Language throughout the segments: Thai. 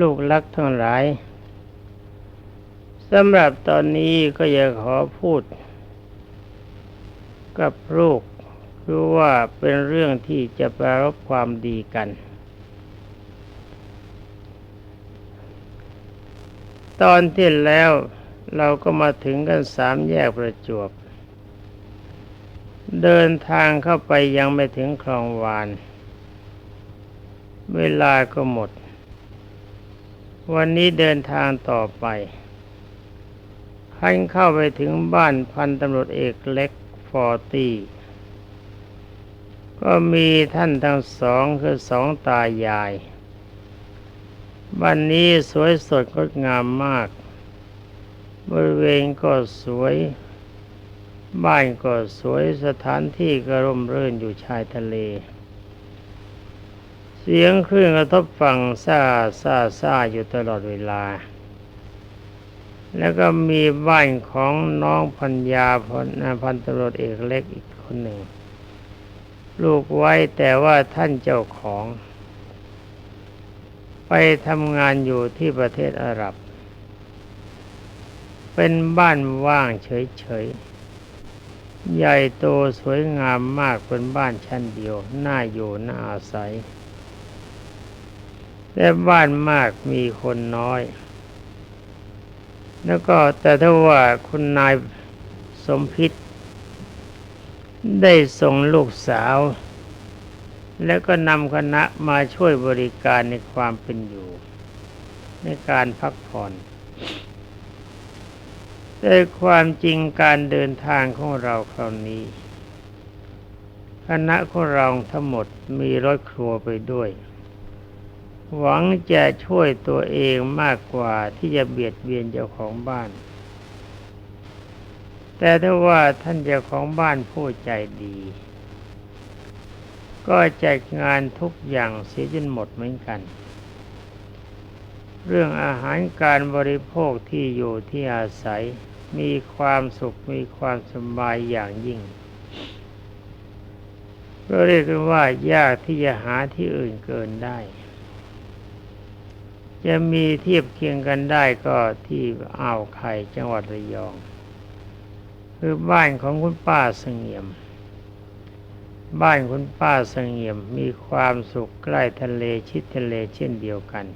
ลูกรักทั้งหลายสำหรับตอนนี้ก็อยากขอพูด กับลูกคือว่าเป็นเรื่องที่จะปรารบความดีกัน ตอนที่แล้วเราก็มาถึงกันสามแยกประจวบ เดินทางเข้าไปยังไม่ถึงคลองวาน เวลาก็หมด วันนี้เดินทางต่อไปขันเข้าไปถึงบ้านพันตำรวจเอกเล็กฟอร์ตี้ก็มีท่านทั้งสองคือสองตายายบ้านนี้สวยสดงดงามมาก บริเวณก็สวย บ้านก็สวยสถานที่ก็ร่มรื่นอยู่ชายทะเล เสียงคลื่นกระทบฝั่งซ่าซ่าซ่าอยู่ตลอดเวลา แล้วก็มีบ้านของน้องพัญญาพันพันตรวจเอกเล็กอีกคนหนึ่ง ลูกไว้แต่ว่าท่านเจ้าของ ไปทำงานอยู่ที่ประเทศอาหรับ เป็นบ้านว่างเฉยๆ ใหญ่โตสวยงามมากเป็นบ้านชั้นเดียว น่าอยู่น่าอาศัย แต่บ้านมากมีคนน้อย แล้วก็แต่ถ้าว่าคุณนายสมพิษได้ส่งลูกสาว แล้วก็นำคณะมาช่วยบริการในความเป็นอยู่ ในการพักผ่อนแต่ความจริงการเดินทางของเราคราวนี้ คณะของเราทั้งหมดมีรถครัวไปด้วย หวังจะช่วยตัวเองมากกว่าที่จะเบียดเบียนเจ้าของบ้าน แต่ถ้าว่าท่านเจ้าของบ้านผู้ใจดี ก็จัดงานทุกอย่างเสียจนหมดเหมือนกัน เรื่องอาหารการบริโภคที่อยู่ที่อาศัยมีความสุขมีความสบายอย่างยิ่งก็เรียกว่า ยากที่จะหาที่อื่นเกินได้ จะมีเทียบเคียงกันได้ก็ที่อ่าวไข่จังหวัดระยอง คือบ้านของคุณป้าเสงี่ยม บ้านคุณป้าเสงี่ยมมีความสุขใกล้ทะเลชิดทะเลเช่นเดียวกัน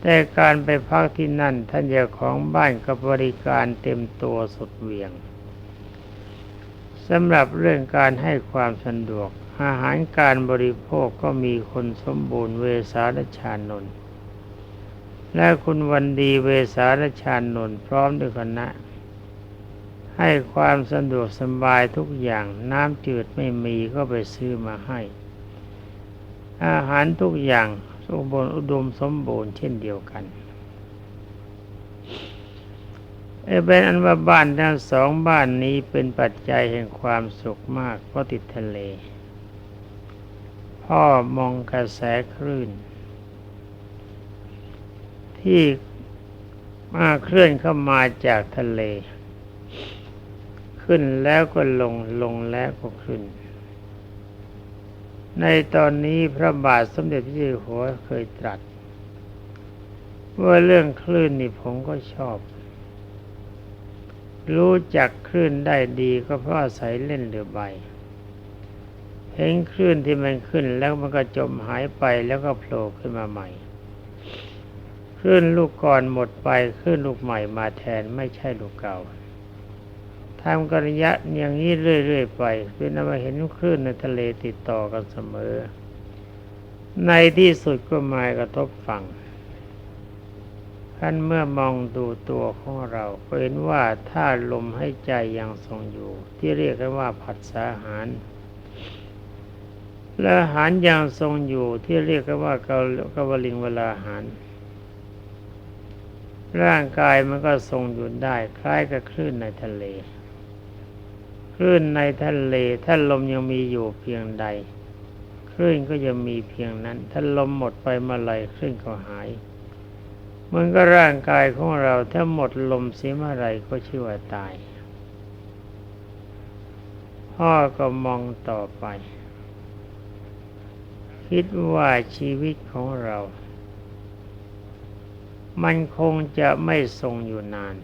แต่การไปพักที่นั่นท่านเจ้าของบ้านก็บริการเต็มตัวสุดเวียงสำหรับเรื่องการให้ความสะดวกอาหารการบริโภคก็มีคนสมบูรณ์เวสาลชานนท์ และคุณวันดีเวสาลชานนท์พร้อมด้วยคณะ ให้ความสะดวกสบายทุกอย่างน้ำจืดไม่มีก็ไปซื้อมาให้ อาหารทุกอย่างสมบูรณ์อุดมสมบูรณ์เช่นเดียวกันเอเป็นอันว่าบ้านทั้งสองบ้านนี้เป็นปัจจัยแห่งความสุขมากเพราะติดทะเล พ่อมองกระแสคลื่น ที่มาเคลื่อนเข้ามาจากทะเล ขึ้นแล้วก็ลงลงแล้วก็ขึ้น ในตอนนี้พระบาทสมเด็จพระเจ้าอยู่หัวเคยตรัส ว่าเรื่องคลื่นนี่ผมก็ชอบ รู้จักคลื่นได้ดีก็เพราะอาศัยเล่นเรือใบเห็นคลื่นที่มันขึ้นแล้วมันก็จมหายไปแล้วก็โผล่ขึ้นมาใหม่ คลื่นลูกก่อนหมดไปคลื่นลูกใหม่มาแทนไม่ใช่ลูกเก่าทำกระยะอย่างนี้เรื่อยๆไปเป็นมาเห็นคลื่นในทะเลติดต่อกันเสมอ ในที่สุดก็มากระทบฝั่งท่านเมื่อมองดูตัวของเราเห็นว่าถ้าลมให้ใจยังทรงอยู่ ที่เรียกกันว่าผัสสะหารและอาหารยังทรงอยู่ที่เรียกกันว่าเกากวลิงเวลาอาหาร ร่างกายมันก็ทรงอยู่ได้ คล้ายกับคลื่นในทะเล คลื่นในทะเลถ้าลมยังมีอยู่เพียงใด คลื่นก็จะมีเพียงนั้น ถ้าลมหมดไปเมื่อไรคลื่นก็หายมันก็ร่างกายของเราถ้าหมดลมเสียเมื่อไรก็ชื่อว่าตาย พ่อก็มองต่อไป คิดว่าชีวิตของเรา มันคงจะไม่ทรงอยู่นาน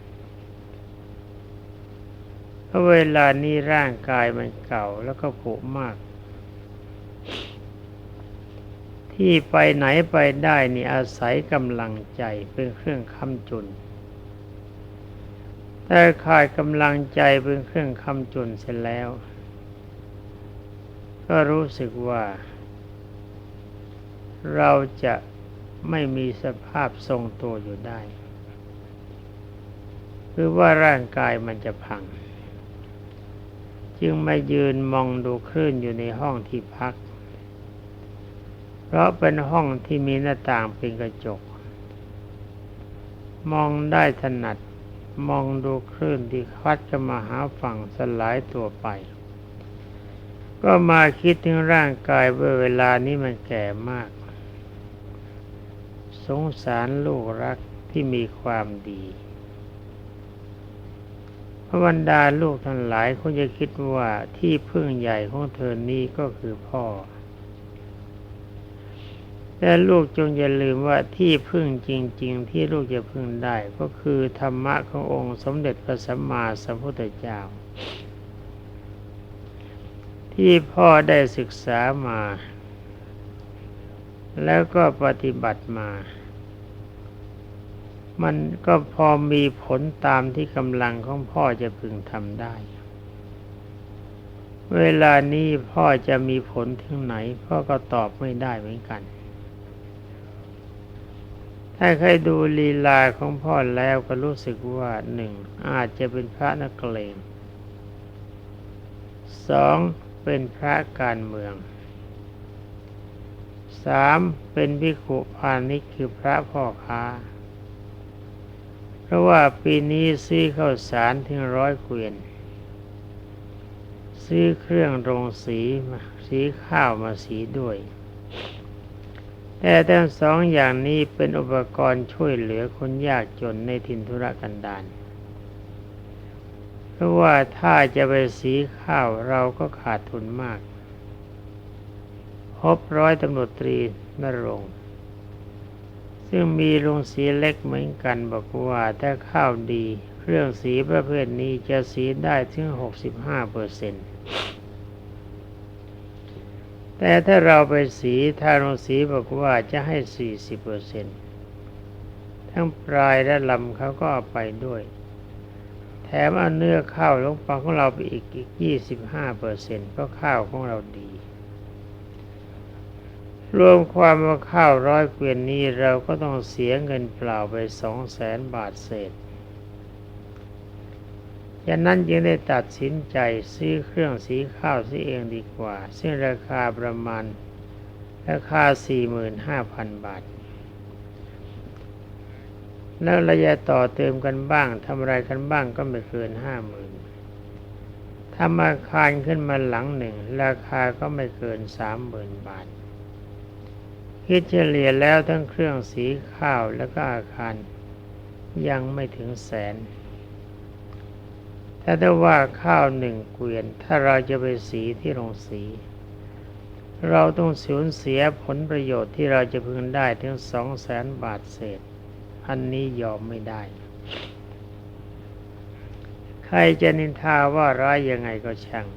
เพราะเวลานี้ร่างกายมันเก่าแล้วก็ผุมาก ที่ไปไหนไปได้นี่อาศัยกำลังใจเป็นเครื่องค้ำจุนแต่ขาดกำลังใจเป็นเครื่องค้ำจุนเสร็จแล้ว ก็รู้สึกว่า เราจะ ไม่มีสภาพทรงตัวอยู่ได้ คือว่าร่างกายมันจะพัง จึงมายืนมองดูคลื่นอยู่ในห้องที่พัก เพราะเป็นห้องที่มีหน้าต่างเป็นกระจก มองได้ถนัดมองดูคลื่นที่คัดจะมาหาฝั่งสลายตัวไป ก็มาคิดถึงร่างกายว่าเวลานี้มันแก่มาก สงสารลูกรักที่มีความดีพระบรรดาลูกทั้งหลายคงจะคิดว่าที่พึ่งใหญ่ของเธอนี้ก็คือพ่อ แต่ลูกจงอย่าลืมว่าที่พึ่งจริง ๆ ที่ลูกจะพึ่งได้ ก็คือธรรมะขององค์สมเด็จพระสัมมาสัมพุทธเจ้า ที่พ่อได้ศึกษามา แล้วก็ปฏิบัติมา มันก็พอมีผลตามที่กำลังของพ่อจะพึงทำได้ เวลานี้พ่อจะมีผลถึงไหน พ่อก็ตอบไม่ได้เหมือนกัน ถ้าเคยดูลีลาของพ่อแล้วก็รู้สึกว่าหนึ่งอาจจะเป็นพระนักเลงสองเป็นพระการเมืองสามเป็นพิขุพาณิชคือพระพ่อค้า เพราะว่าปีนี้ซื้อข้าวสารถึงร้อยเกวียน ซื้อเครื่องโรงสีมาสีข้าวมาสีด้วย แต่ทั้งสองอย่างนี้เป็นอุปกรณ์ช่วยเหลือคนยากจนในถิ่นธุรกันดารเพราะว่าถ้าจะไปสีข้าวเราก็ขาดทุนมาก พบร้อยตำรวจตรีนรงค์ ซึ่งมีโรงสีเล็กเหมือนกันบอกว่าถ้าข้าวดี เครื่องสีประเภทนี้จะสีได้ถึง 65เปอร์เซ็นต์แต่ถ้าเราไปสีทาโรงสีบอกว่าจะให้ 40เปอร์เซ็นต์ทั้งปลายและลำเขาก็เอาไปด้วย แถมเอาเนื้อข้าวลงไปของเราไปอีกอีก 25เปอร์เซ็นต์เพราะข้าวของเราดี รวมความว่าข้าวร้อยเกวียนนี้เราก็ต้องเสียเงินเปล่าไปสองแสนบาทเศษฉะนั้นจึงได้ตัดสินใจซื้อเครื่องสีข้าวซื้อเองดีกว่า ซึ่งราคาประมาณราคา 45,000 บาท แล้วระยะต่อเติมกันบ้างทำอะไรกันบ้างก็ไม่เกินห้าหมื่นทำอาคารขึ้นมาหลังหนึ่ง ราคาก็ไม่เกินสามหมื่นบาท คิดเฉลี่ยแล้วทั้งเครื่องสีข้าวแล้วก็อาคาร ยังไม่ถึงแสน ถ้าได้ว่าข้าวหนึ่งเกวียน ถ้าเราจะไปสีที่โรงสี เราต้องสูญเสียผลประโยชน์ที่เราจะพึงได้ถึงสองแสนบาทเศษ อันนี้ยอมไม่ได้ ใครจะนินทาว่าร้ายยังไงก็ช่าง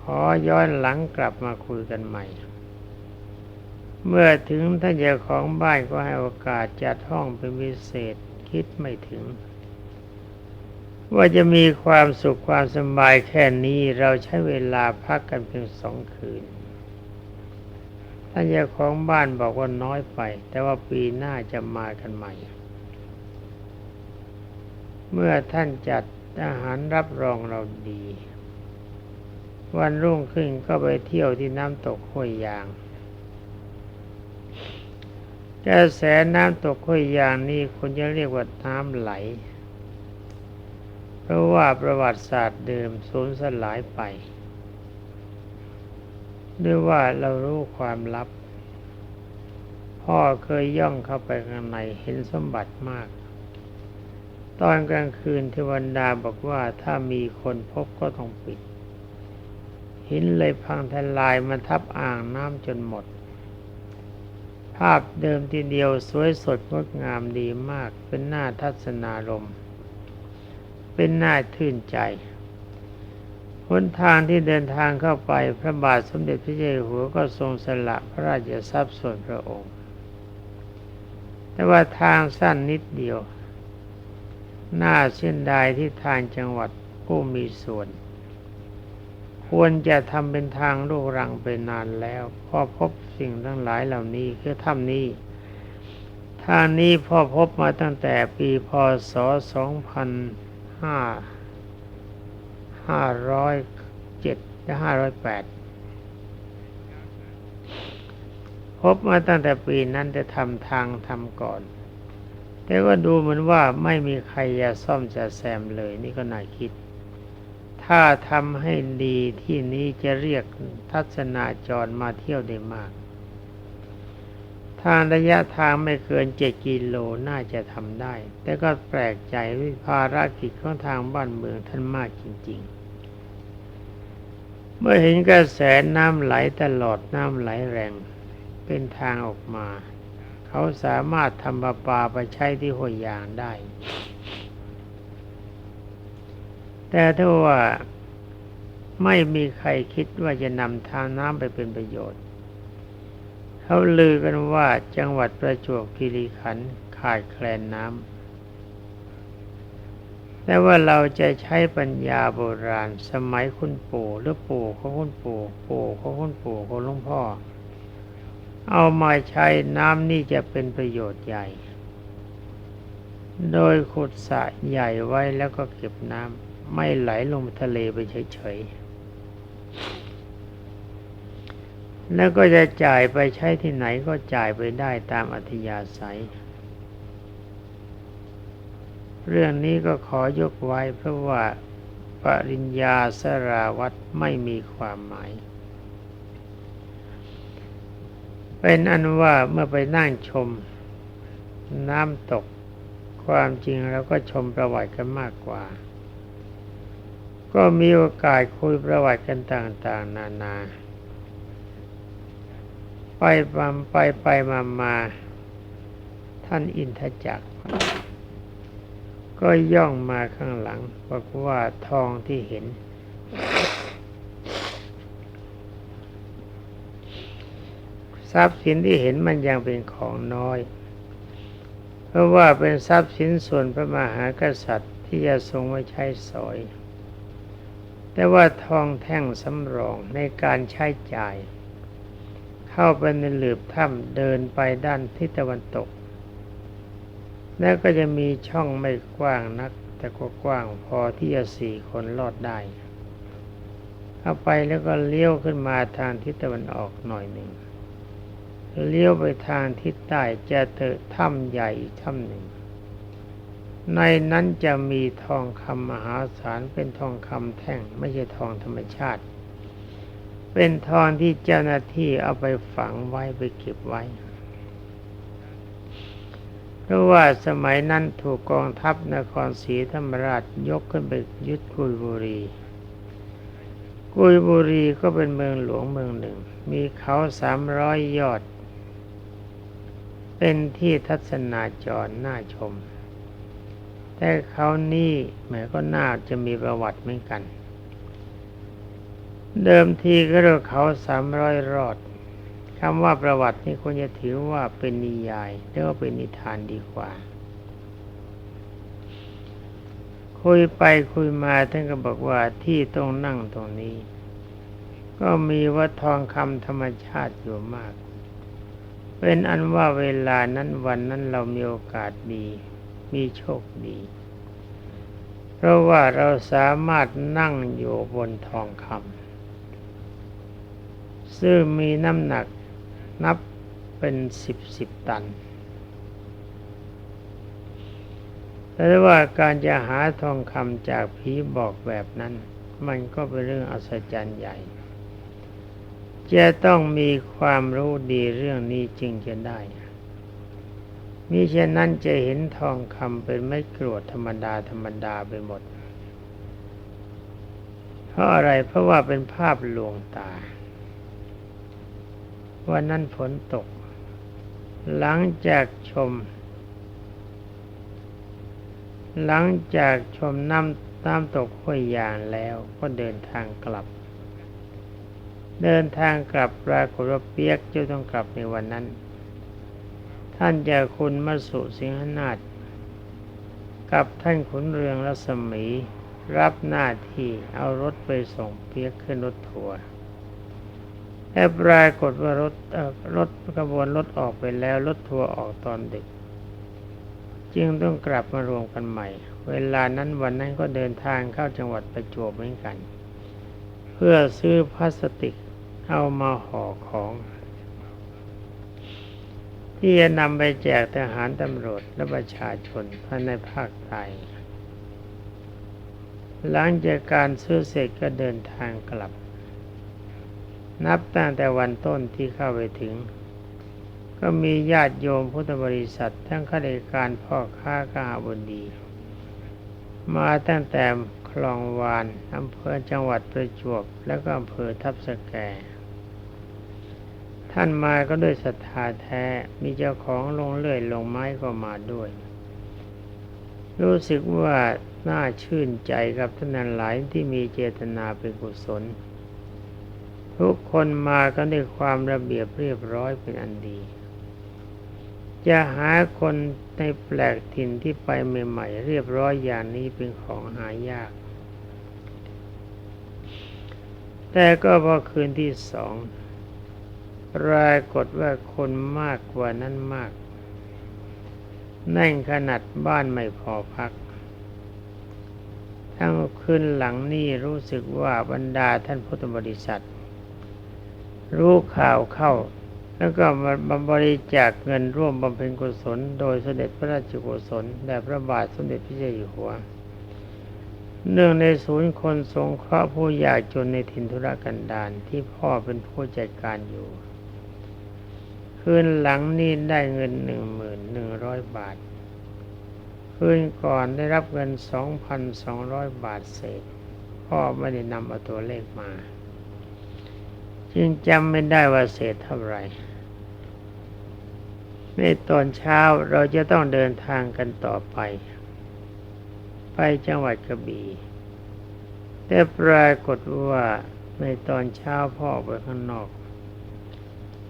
ขอย้อนหลังกลับมาคุยกันใหม่ เมื่อถึงท่านเจ้าของบ้านก็ให้โอกาสจัดห้องเป็นพิเศษคิดไม่ถึง ว่าจะมีความสุขความสบายแค่นี้เราใช้เวลาพักกันเพียงสองคืนท่านเจ้าของบ้านบอกว่าน้อยไป แต่ว่าปีหน้าจะมากันใหม่ เมื่อท่านจัดอาหารรับรองเราดี วันรุ่งขึ้นก็ไปเที่ยวที่น้ำตกห้วยยาง กระแสน้ำตกห้วยอย่างนี่คนจะเรียกว่าน้ำไหล เพราะว่าประวัติศาสตร์เดิมสูญสลายไป ด้วยว่าเรารู้ความลับ พ่อเคยย่องเข้าไปข้างในเห็นสมบัติมาก ตอนกลางคืนเทวดาบอกว่าถ้ามีคนพบก็ต้องปิดหินเลยพังทลายมาทับอ่างน้ำจนหมด ภาพเดิมทีเดียวสวยสดงดงามดีมาก เป็นหน้าทัศนารมเป็นหน้าทื่นใจหนทางที่เดินทางเข้าไปพระบาทสมเด็จพระเจ้าอยู่หัวก็ทรงสละพระราชทรัพย์ส่วนพระองค์ แต่ว่าทางสั้นนิดเดียว หน่าเส้นดายที่ทางจังหวัดผู้มีส่วน ควรจะทำเป็นทางลูกรังไปนานแล้ว พอพบ สิ่งทั้งหลายเหล่านี้คือถ้ำนี้ทางนี้พอพบมาตั้งแต่ปีพศ2005 507และ508 พบมาตั้งแต่ปีนั้นจะทำทางทำก่อน แต่ก็ดูเหมือนว่าไม่มีใครจะซ่อมจะแซมเลยนี่ก็น่าคิด ถ้าทำให้ดีที่นี้จะเรียกทัศนาจรมาเที่ยวได้มาก ทางระยะทางไม่เกินเจ็ดกิโลน่าจะทำได้ แต่ก็แปลกใจวิภารกิจของทางบ้านเมืองท่านมากจริง ๆ เมื่อเห็นกระแสน้ำไหลตลอดน้ำไหลแรง เป็นทางออกมา เขาสามารถทำประปาไปใช้ที่ห้วยยางได้ แต่ถ้าว่าไม่มีใครคิดว่าจะนำทางน้ำไปเป็นประโยชน์ เขาลือกันว่าจังหวัดประจวบคีรีขันธ์ขาดแคลนน้ำแต่ว่าเราจะใช้ปัญญาโบราณสมัยคุณปู่หรือปู่ของคุณปู่ปู่ของคุณปู่ของหลวงพ่อ เอามาใช้น้ำนี่จะเป็นประโยชน์ใหญ่ โดยขุดสระใหญ่ไว้แล้วก็เก็บน้ำไม่ไหลลงทะเลไปเฉยๆ แล้วก็จะจ่ายไปใช้ที่ไหนก็จ่ายไปได้ตามอัธยาศัย เรื่องนี้ก็ขอยกไว้เพราะว่าปริญญาสราวัตไม่มีความหมาย เป็นอันว่าเมื่อไปนั่งชมน้ำตกความจริงเราก็ชมประวัติกันมากกว่า ก็มีโอกาสคุยประวัติกันต่าง ๆ นานา ไปมาไปไปมามาท่านอินทจักร ก็ย่องมาข้างหลังบอกว่าทองที่เห็น ทรัพย์สินที่เห็นมันยังเป็นของน้อย เพราะว่าเป็นทรัพย์สินส่วนพระมหากษัตริย์ที่จะทรงไว้ใช้สอย แต่ว่าทองแท่งสำรองในการใช้จ่าย เข้าไปในหลืบถ้ำเดินไปด้านทิศตะวันตก แล้วก็จะมีช่องไม่กว้างนัก แต่ก็กว้างพอที่จะสี่คนลอดได้เข้าไปแล้วก็เลี้ยวขึ้นมาทางทิศตะวันออกหน่อยหนึ่งเลี้ยวไปทางทิศใต้จะเจอถ้ำใหญ่อีกถ้ำหนึ่ง ในนั้นจะมีทองคำมหาศาลเป็นทองคำแท่งไม่ใช่ทองธรรมชาติ เป็นทองที่เจ้าหน้าที่เอาไปฝังไว้ไปเก็บไว้ เพราะว่าสมัยนั้นถูกกองทัพนครศรีธรรมราชยกขึ้นไปยึดกุยบุรี กุยบุรีก็เป็นเมืองหลวงเมืองหนึ่ง มีเขาสามร้อยยอด เป็นที่ทัศนาจรน่าชม แต่เขานี่แหมก็น่าจะมีประวัติเหมือนกัน เดิมทีก็เรียกเขาสามร้อยรอดคำว่าประวัตินี่ควรจะถือว่าเป็นนิยายหรือว่าเป็นนิทานดีกว่า คุยไปคุยมาท่านก็บอกว่าที่ตรงนั่งตรงนี้ ก็มีวัดทองคำธรรมชาติอยู่มาก เป็นอันว่าเวลานั้นวันนั้นเรามีโอกาสดี มีโชคดี เพราะว่าเราสามารถนั่งอยู่บนทองคำ ซึ่งมีน้ำหนักนับเป็นสิบสิบตันแต่ว่าการจะหาทองคำจากผีบอกแบบนั้น มันก็เป็นเรื่องอัศจรรย์ใหญ่ จะต้องมีความรู้ดีเรื่องนี้จึงจะได้มิฉะนั้นจะเห็นทองคำเป็นไม่กรวดธรรมดาธรรมดาไปหมด เพราะอะไรเพราะว่าเป็นภาพลวงตา วันนั้นฝนตก หลังจากชม หลังจากชมน้ำน้ำตกห้วยยางแล้วก็เดินทางกลับ เดินทางกลับปรากฏว่าเปียกจะต้องกลับในวันนั้น ท่านจะคุณมาสุสิงหนาถกับท่านขุนเรืองรัศมี รับหน้าที่เอารถไปส่งเปียกขึ้นรถทัวร์ แต่ปรากฏว่ารถเอ่อรถขบวนรถออกไปแล้วรถทัวร์ออกตอนดึก จึงต้องกลับมารวมกันใหม่ เวลานั้นวันนั้นก็เดินทางเข้าจังหวัดประจวบเหมือนกัน เพื่อซื้อพลาสติกเอามาห่อของ ที่จะนำไปแจกทหารตำรวจและประชาชนภายในภาคใต้หลังจากการซื้อเสร็จก็เดินทางกลับ นับตั้งแต่วันต้นที่เข้าไปถึง ก็มีญาติโยมพุทธบริษัท ทั้งข้าราชการพ่อค้ากาบดี มาตั้งแต่คลองวานอำเภอจังหวัดประจวบแล้วก็อำเภอทับสแก ท่านมาก็ด้วยศรัทธาแท้ มีเจ้าของลงเลื่อยลงไม้ก็มาด้วย รู้สึกว่าน่าชื่นใจกับท่านนั้นหลายที่มีเจตนาเป็นกุศล ทุกคนมากันด้วยความระเบียบเรียบร้อยเป็นอันดี จะหาคนในแปลกถิ่นที่ไปใหม่ๆเรียบร้อยอย่างนี้เป็นของหายาก แต่ก็พอคืนที่สองปรากฏว่าคนมากกว่านั้นมาก นั่งขนาดบ้านไม่พอพัก ทั้งคืนหลังนี้รู้สึกว่าบรรดาท่านพุทธบริษัท รู้ข่าวเข้า แล้วก็มาบริจาคเงินร่วมบำเพ็ญกุศล โดยเสด็จพระราชกุศลแด่พระบาทสมเด็จพระเจ้าอยู่หัวเนื่องในศูนย์คนสงเคราะห์ผู้ยากจนในถิ่นธุรกันดารที่พ่อเป็นผู้จัดการอยู่ คืนหลังนี้ได้เงินหนึ่งหมื่นหนึ่งร้อยบาท คืนก่อนได้รับเงินสองพันสองร้อยบาทเศษ พ่อไม่ได้นำเอาตัวเลขมา จึงจำไม่ได้ว่าเศษเท่าไหร่ในตอนเช้าเราจะต้องเดินทางกันต่อไป ไปจังหวัดกระบี่แต่ปรากฏว่าในตอนเช้าพ่อไปข้างนอก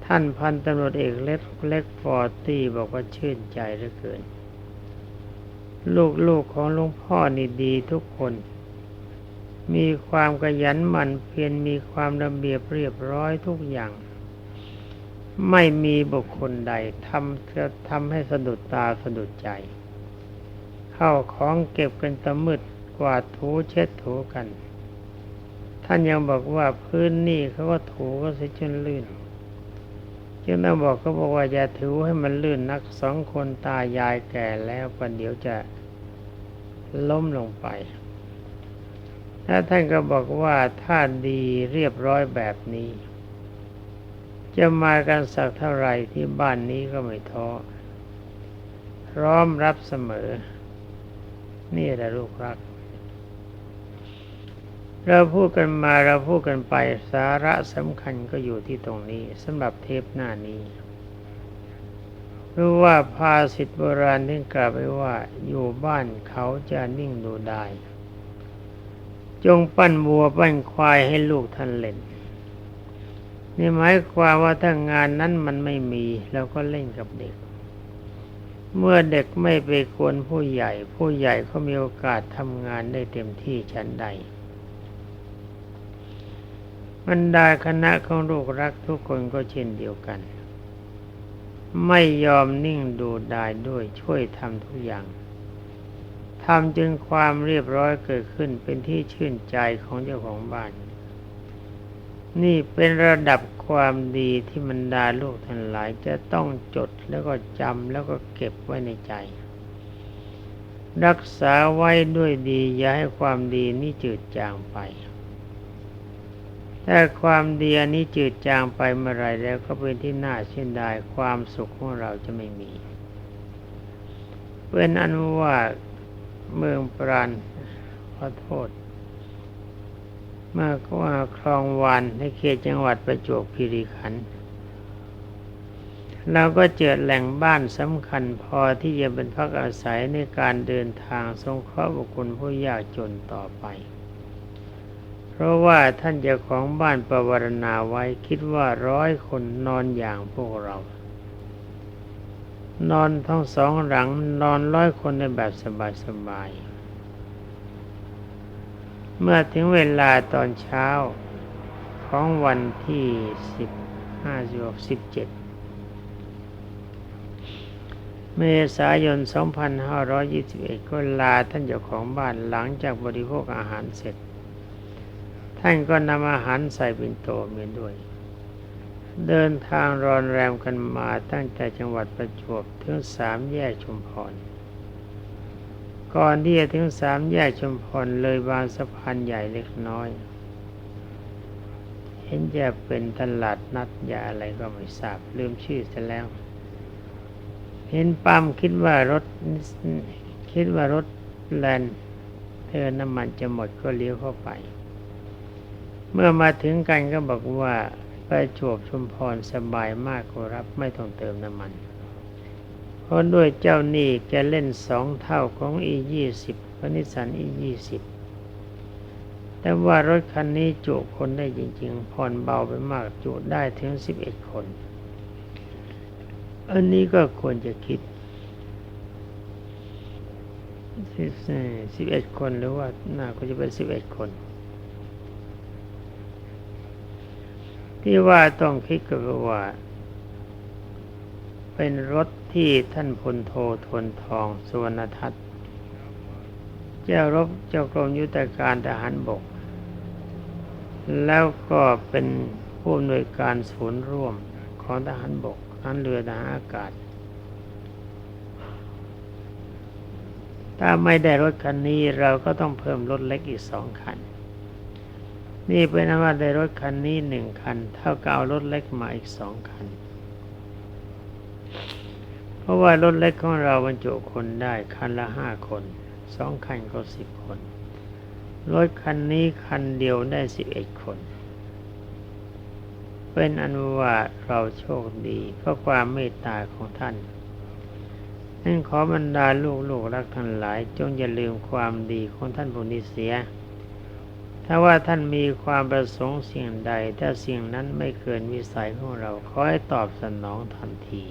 ท่านพันตำรวจเอกเล็กเล็กฟอร์ตี้บอกว่าชื่นใจเหลือเกิน ลูกๆของหลวงพ่อนี่ดีทุกคน มีความขยันหมั่นเพียรมีความระเบียบเรียบร้อยทุกอย่าง ไม่มีบุคคลใดทำจะทำให้สะดุดตาสะดุดใจ เข้าของเก็บกันตะมืดกวาดถูเช็ดถูกัน ท่านยังบอกว่าพื้นนี่เขาก็ถูก็เสียจนลื่นจึงต้องบอกเขาบอกว่าอย่าถือให้มันลื่นนักสองคนตายายแก่แล้วประเดี๋ยวจะล้มลงไป ถ้าท่านก็บอกว่าถ้าดีเรียบร้อยแบบนี้ จะมากันสักเท่าไหร่ที่บ้านนี้ก็ไม่ท้อพร้อมรับเสมอ นี่แหละลูกรัก เราพูดกันมาเราพูดกันไปสาระสำคัญก็อยู่ที่ตรงนี้สำหรับเทปหน้านี้รู้ว่าภาษิตโบราณที่กล่าวไว้ว่าอยู่บ้านเขาจะนิ่งดูได้ จงปั้นวัวปั้นควายให้ลูกท่านเล่นนี่หมายความว่าถ้างานนั้นมันไม่มีเราก็เล่นกับเด็ก เมื่อเด็กไม่ไปกวนผู้ใหญ่ ผู้ใหญ่ก็มีโอกาสทำงานได้เต็มที่ชั้นใดบรรดาคณะของลูกรักทุกคนก็เช่นเดียวกัน ไม่ยอมนิ่งดูดายด้วยช่วยทำทุกอย่าง ทำจึงความเรียบร้อยเกิดขึ้นเป็นที่ชื่นใจของเจ้าของบ้าน นี่เป็นระดับความดีที่บรรดาลูกทั้งหลายจะต้องจดแล้วก็จำแล้วก็เก็บไว้ในใจ รักษาไว้ด้วยดีอย่าให้ความดีนี้จืดจางไปถ้าความดีอันนี้จืดจางไปเมื่อไรแล้วก็เป็นที่น่าเช่นได้ความสุขของเราจะไม่มี เป็นอันว่า เมืองปราณขอโทษมื่อก็ว่าคลองวานในเขตจังหวัดประจวบคีรีขันธ์เราก็เจอแหล่งบ้านสำคัญพอที่จะเป็นพักอาศัยในการเดินทางสงเคราะห์บุคคลผู้ยากจนต่อไป เพราะว่าท่านเจ้าของบ้านประวรณาไว้คิดว่าร้อยคนนอนอย่างพวกเรา นอนทั้งสองหลังนอนร้อยคนในแบบสบายๆ เมื่อถึงเวลาตอนเช้าของวันที่สิบห้าสิบเจ็ดเมษายน 2521 ก็ลาท่านเจ้าของบ้านหลังจากบริโภคอาหารเสร็จ ท่านก็นำอาหารใส่ปิ่นโตเมียด้วย เดินทางรอนแรมกันมาตั้งแต่จังหวัดประจวบถึงสามแยกชุมพร ก่อนที่จะถึงสามแยกชุมพรเลยบางสะพานใหญ่เล็กน้อย เห็นจะเป็นตลาดนัดยาอะไรก็ไม่ทราบลืมชื่อซะแล้ว เห็นปั๊มคิดว่ารถคิดว่ารถแลนเธอน้ำมันจะหมดก็เลี้ยวเข้าไป เมื่อมาถึงกันก็บอกว่า ไปจวบชุมพรสบายมากกว่ารับไม่ต้องเติมน้ำมัน เพราะด้วยเจ้านี้แกเล่นสองเท่าของ e ยี่สิบพนิสัน e ยี่สิบแต่ว่ารถคันนี้จุคนได้จริง ๆ ผ่อนเบาไปมากจุได้ถึงสิบเอ็ดคน อันนี้ก็ควรจะคิดสิบเอ็ดคนหรือว่าน่าก็จะเป็นสิบเอ็ดคน ที่ว่าต้องคิดก็คือว่า เป็นรถที่ท่านพลโททนทองสุวรรณทัตเจ้ารบเจ้ากรมยุทธการทหารบก แล้วก็เป็นผู้อำนวยการศูนย์ร่วมของทหารบกนั้นเรือทหารอากาศ ถ้าไม่ได้รถคันนี้เราก็ต้องเพิ่มรถเล็กอีกสองคัน นี่เป็นว่าได้รถคันนี้หนึ่งคัน เท่ากับเอารถเล็กมาอีกสองคัน เพราะว่ารถเล็กของเราบรรจุคนได้คันละห้าคนสองคันก็สิบคน รถคันนี้คันเดียวได้สิบเอ็ดคน เป็นอนุวาเราโชคดี เพราะความเมตตาของท่านนั่นขอบรรดาลูกลูกรักทั้งหลาย จงอย่าลืมความดีของท่านผู้นี้เสีย ถ้าว่าท่านมีความประสงค์สิ่งใด ถ้าสิ่งนั้นไม่เกินวิสัยของเราขอให้ตอบสนองทันที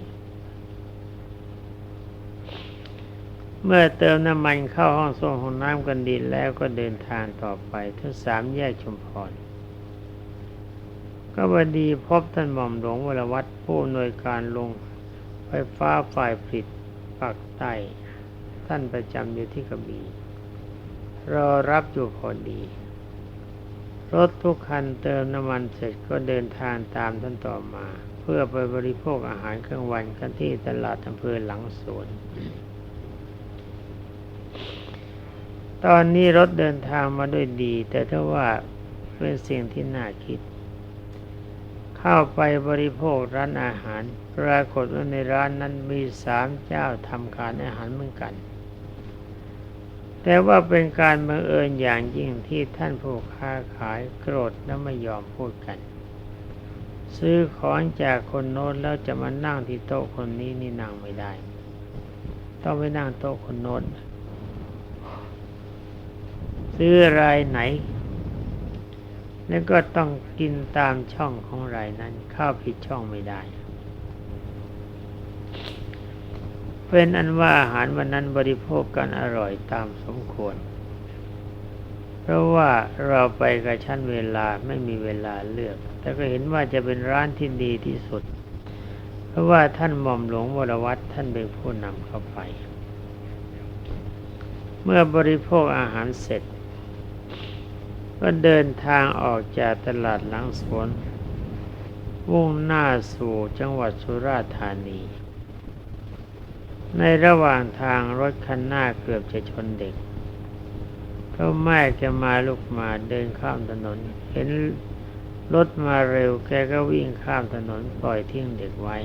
เมื่อเติมน้ำมันเข้าห้องส่งของน้ำกันดีแล้วก็เดินทางต่อไปถึงสามแยกชุมพร ก็บดีพบท่านหม่อมหลวงวรวัตรผู้อำนวยการลงไฟฟ้าฝ่ายผลิตภาคใต้ท่านประจำอยู่ที่กระบี่รอรับอยู่พอดี รถทุกคันเติมน้ำมันเสร็จก็เดินทางตามท่านต่อมา เพื่อไปบริโภคอาหารกลางวันกันที่ตลาดอำเภอหลังสวน ตอนนี้รถเดินทางมาด้วยดี แต่ถ้าว่าเป็นสิ่งที่น่าคิด เข้าไปบริโภคร้านอาหาร ปรากฏว่าในร้านนั้นมีสามเจ้าทำการอาหารเหมือนกัน แต่ว่าเป็นการบังเอิญอย่างยิ่งที่ท่านผู้ค้าขายโกรธและไม่ยอมพูดกัน ซื้อของจากคนโน้นแล้วจะมานั่งที่โต๊ะคนนี้นี่นั่งไม่ได้ ต้องไปนั่งโต๊ะคนโน้นซื้อรายไหน แล้วก็ต้องกินตามช่องของรายนั้น เข้าผิดช่องไม่ได้ เป็นอันว่าอาหารวันนั้นบริโภคกันอร่อยตามสมควร เพราะว่าเราไปกับชั้นเวลาไม่มีเวลาเลือก แต่ก็เห็นว่าจะเป็นร้านที่ดีที่สุด เพราะว่าท่านหม่อมหลวงวรวัตรท่านเป็นผู้นำเข้าไป เมื่อบริโภคอาหารเสร็จ ก็เดินทางออกจากตลาดหลังสวนมุ่งหน้าสู่จังหวัดสุราษฎร์ธานี ในระหว่างทางรถคันหน้าเกือบจะชนเด็กเพราะแม่แกมาลูกมาเดินข้ามถนน เห็นรถมาเร็วแกก็วิ่งข้ามถนนปล่อยทิ้งเด็กไว้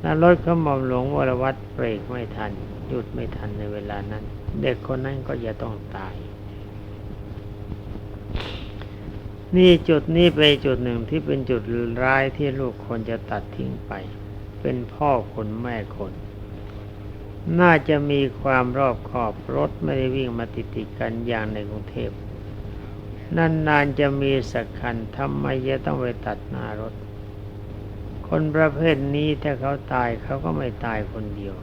แล้วรถเขาหม่อมหลวงวรวัตรเบรกไม่ทัน หยุดไม่ทันในเวลานั้น เด็กคนนั้นก็จะต้องตาย นี่จุดนี้เป็นจุดหนึ่งที่เป็นจุดร้ายที่ลูกควรจะตัดทิ้งไป เป็นพ่อคนแม่คน น่าจะมีความรอบคอบรถไม่ได้วิ่งมาติดติดกันอย่างในกรุงเทพนานๆจะมีสักคันทำไมจะต้องไปตัดหน้ารถ คนประเภทนี้ถ้าเขาตายเขาก็ไม่ตายคนเดียว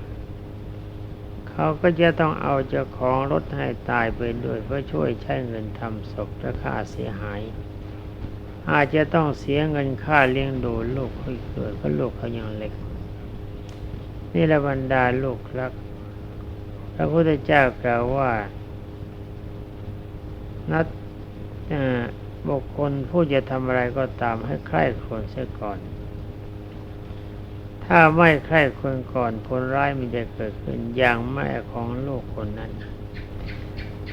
เขาก็จะต้องเอาเจ้าของรถให้ตายไปด้วยเพื่อช่วยใช้เงินทำศพและค่าเสียหาย อาจจะต้องเสียเงินค่าเลี้ยงดูลูกเขาอีกด้วยเพราะลูกเขายังเล็ก นี่ละบรรดาลูกรัก พระพุทธเจ้ากล่าวว่า นัดบุคคลผู้จะทำอะไรก็ตามให้ใคร่ควญเสียก่อน ถ้าไม่ใคร่ควญก่อนผลร้ายมันจะเกิดขึ้นอย่างแม่ของลูกคนนั้น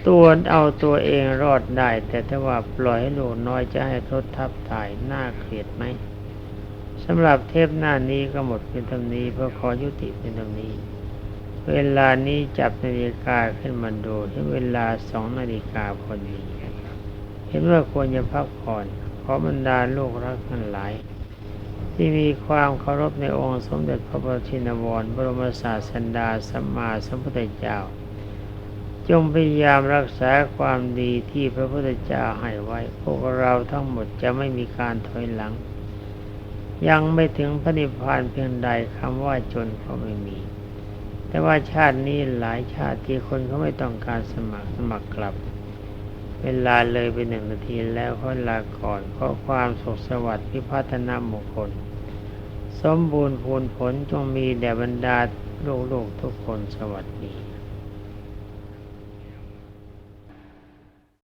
ตัวเอาตัวเองรอดได้ แต่ถ้าว่าปล่อยให้ลูกน้อยจะให้ทดทับตายน่าเกลียดไหม สำหรับเทปหน้านี้ก็หมดเป็นเท่านี้เพื่อขอยุติเป็นเท่านี้ เวลานี้จับนาฬิกาขึ้นมาดูที่เวลาสองนาฬิกาพอดีเห็นว่าควรจะพักผ่อนขอบรรดาลูกรักทั้งหลาย ที่มีความเคารพในองค์สมเด็จพระบรมชินวรบรมศาสดาสัมมาสัมพุทธเจ้า จงพยายามรักษาความดีที่พระพุทธเจ้าให้ไว้ พวกเราทั้งหมดจะไม่มีการถอยหลัง ยังไม่ถึงพระนิพพานเพียงใดคำว่าจนก็ไม่มี แต่ว่าชาตินี้หลายชาติที่คนเขาไม่ต้องการสมัครสมัครกลับ เวลาเลยไปหนึ่งนาทีแล้วขอลาก่อนขอความสุขสวัสดิ์พิพัฒนามงคล สมบูรณ์พูนผลจงมีแด่บรรดาลูกๆทุกคนสวัสดี